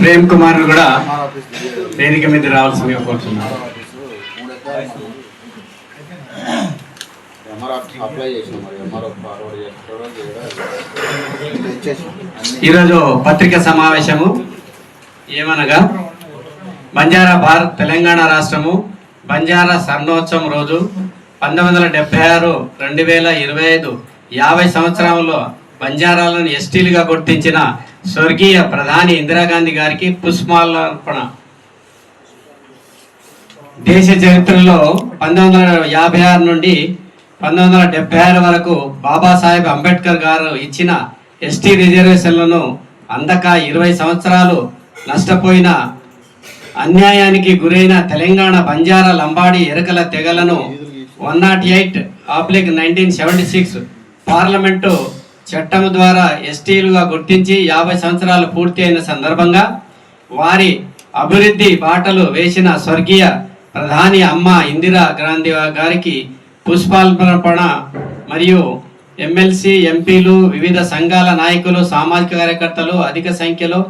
ప్రేమ్ కుమార్ కూడా వేదిక మీద రావాల్సిందిగా కోరుతున్నాను. అన్ని ఈరోజు పత్రిక సమావేశము. ఏమనగా బంజారా భారత్ తెలంగాణ రాష్ట్రము బంజారా స్వర్ణోత్సవం రోజు పంతొమ్మిది వందల డెబ్బై ఆరు రెండు వేల ఇరవై ఐదు యాభై సంవత్సరంలో బంజారాలను ఎస్టీలుగా గుర్తించిన స్వర్గీయ ప్రధాని ఇందిరాగాంధీ గారికి పుష్పాలర్పణ దేశ చరిత్రలో పంతొమ్మిది వందల యాభై ఆరు నుండి పంతొమ్మిది వందల డెబ్బై ఆరు వరకు బాబాసాహెబ్ అంబేద్కర్ గారు ఇచ్చిన ఎస్టీ రిజర్వేషన్లను అందక ఇరవై సంవత్సరాలు నష్టపోయిన అన్యాయానికి గురైన Telangana Banjara Lambadi Erukala తెగలను one naught eight oblique nineteen seventy six parliament చట్టం ద్వారా ఎస్టీలుగా గుర్తించి యాభై సంవత్సరాలు పూర్తి అయిన సందర్భంగా వారి అభివృద్ధి బాటలు వేసిన స్వర్గీయ ప్రధాని అమ్మ ఇందిరా గాంధీ గారికి పుష్పార్పణ మరియు ఎమ్మెల్సీ ఎంపీలు వివిధ సంఘాల నాయకులు సామాజిక కార్యకర్తలు అధిక సంఖ్యలో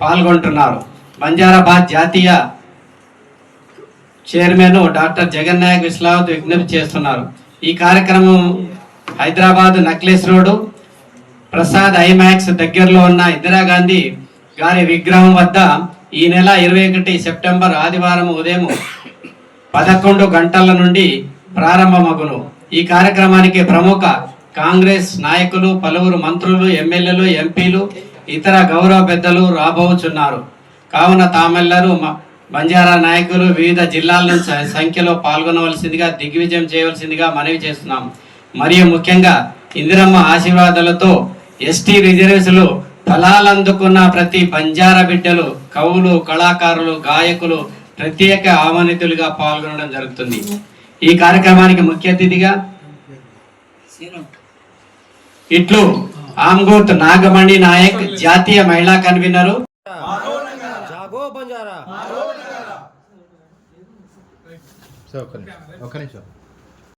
పాల్గొంటున్నారు. బంజారాబాద్ జాతీయ చైర్మన్ డాక్టర్ జగన్ నాయక్ విశ్లావత్ విజ్ఞప్తి చేస్తున్నారు. ఈ కార్యక్రమం Hyderabad necklace road Prasad IMAX దగ్గరలో ఉన్న ఇందిరాగాంధీ గారి విగ్రహం వద్ద ఈ నెల ఇరవై ఒకటి సెప్టెంబర్ ఆదివారం ఉదయం పదకొండు గంటల నుండి ప్రారంభమగును. ఈ కార్యక్రమానికి ప్రముఖ కాంగ్రెస్ నాయకులు పలువురు మంత్రులు ఎమ్మెల్యేలు ఎంపీలు ఇతర గౌరవ పెద్దలు రాబోచున్నారు. కావున తామెల్లరూ మ- బంజారా నాయకులు వివిధ జిల్లాల నుంచి సంఖ్యలో పాల్గొనవలసిందిగా దిగ్విజయం చేయవలసిందిగా మనవి చేస్తున్నాం. మరియు ముఖ్యంగా ఇందిరమ్మ ఆశీర్వాదాలతో ఎస్టీ రిజర్వేషన్లు ఫలాలందుకున్న ప్రతి బంజారా బిడ్డలు కవులు కళాకారులు గాయకులు ప్రత్యేక ఆహ్వానితులుగా పాల్గొనడం జరుగుతుంది. ఈ కార్యక్రమానికి ముఖ్య అతిథిగా ఇట్లు ఆమ్గోత్ నాగమణి నాయక్ జాతీయ మహిళా కన్వీనరు. ఒక్క నిమిషం.